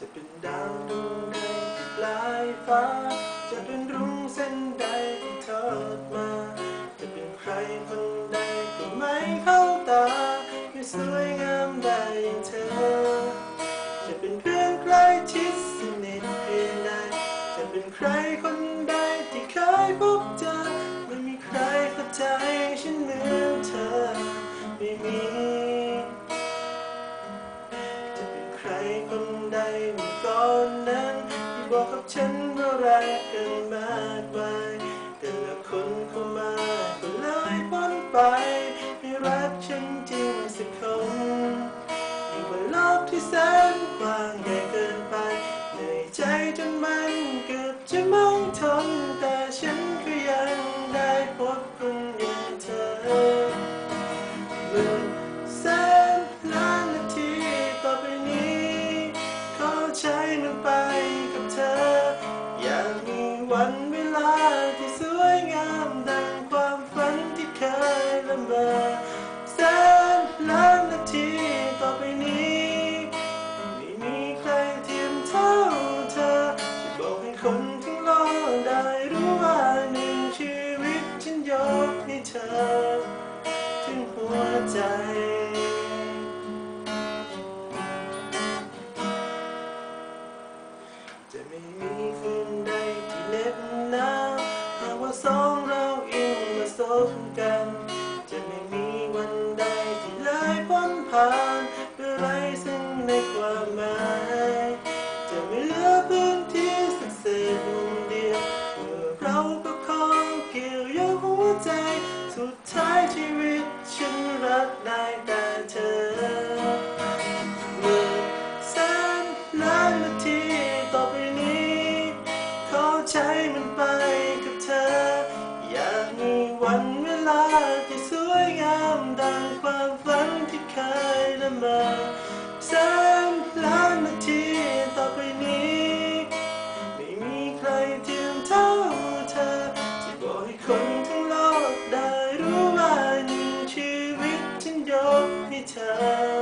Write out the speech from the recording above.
จะเป็นดาวดวงใดที่ปลายฟ้า จะเป็นรุ่งเส้น ครคนใดเมื่อก่อนนั้นที่บอกกับฉันว่ารักกันมากมายแต่ละคนเข้ามาก็เลยพ้นไปไม่รักฉันจริงสักคนยิ่งกว่าโลกที่แสน มันไปกับเธอ อยากมีวันเวลาที่สวยงามดังความฝันที่เคยละเมอแสนล้านนาทีต่อไปนี้ ไม่มีใครเทียมเท่าเธอจะบอกให้คนทั้งโลกได้รู้ว่าหนึ่งชีวิตฉันยกให้เธอ ถึงหัวใจ มาสบกัน จะไม่มีวันใดที่เลยพ้นผ่านเพื่อไรซึ่งในความหมาย จะไม่เหลือพื้นที่สักเศษมุมเดียวเมื่อเราประคองเกี่ยวโยงหัวใจ สุดท้ายชีวิตฉันรักได้แต่เธอหมื่นแสนล้านนาทีต่อไปนี้ ขอใช้มันไปกับเธอ ที่สวยงามดังความฝันที่เคยละเมอแสนล้านนาทีต่อไปนี้ ไม่มีใครเทียมเท่าเธอที่บอกให้คนทั้งโลกได้รู้ว่าหนึ่งชีวิตฉันยกให้เธอ